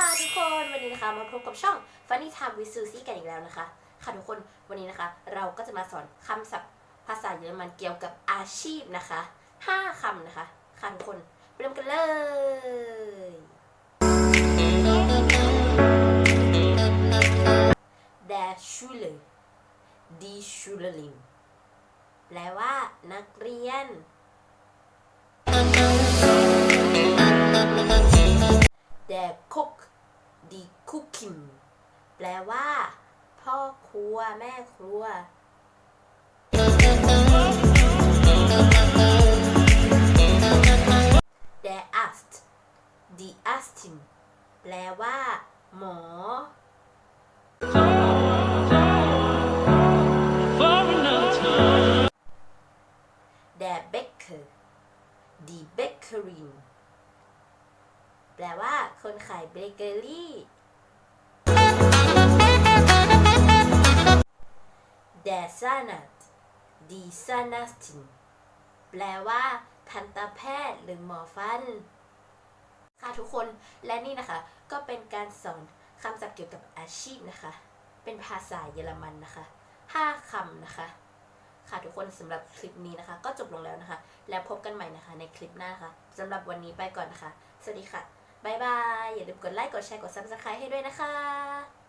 ค่ะทุกคนวันนี้นะคะมาพบกับช่อง Funny Time with Susie กันอีกแล้วนะคะ ค่ะทุกคนวันนี้นะคะ เราก็จะมาสอนคำศัพท์ภาษาเยอรมันเกี่ยวกับอาชีพนะคะ 5คำนะคะค่ะทุกคนเริ่มกันเลย Der Schule Die Schülerin แปลว่านักเรียน แปลว่า พ่อครัว แม่ครัว the ast the astin แปลว่า หมอ the baker the bakery แปลว่า คนขายเบเกอรี่ Der Zahnarzt Die Zahnärztin แปลว่าทันตแพทย์หรือหมอฟัน ค่ะทุกคนและนี่นะคะ ก็เป็นการสอนคำศัพท์เกี่ยวกับอาชีพนะคะ เป็นภาษาเยอรมันนะคะ5คำนะคะ ค่ะทุกคนสำหรับคลิปนี้นะคะ ก็จบลงแล้วนะคะ แล้วพบกันใหม่นะคะ ในคลิปหน้าค่ะสำหรับวันนี้ไปก่อนนะคะ สวัสดีค่ะบ๊ายบาย อย่าลืมกดไลค์ กดแชร์ กด subscribe ให้ด้วยนะคะ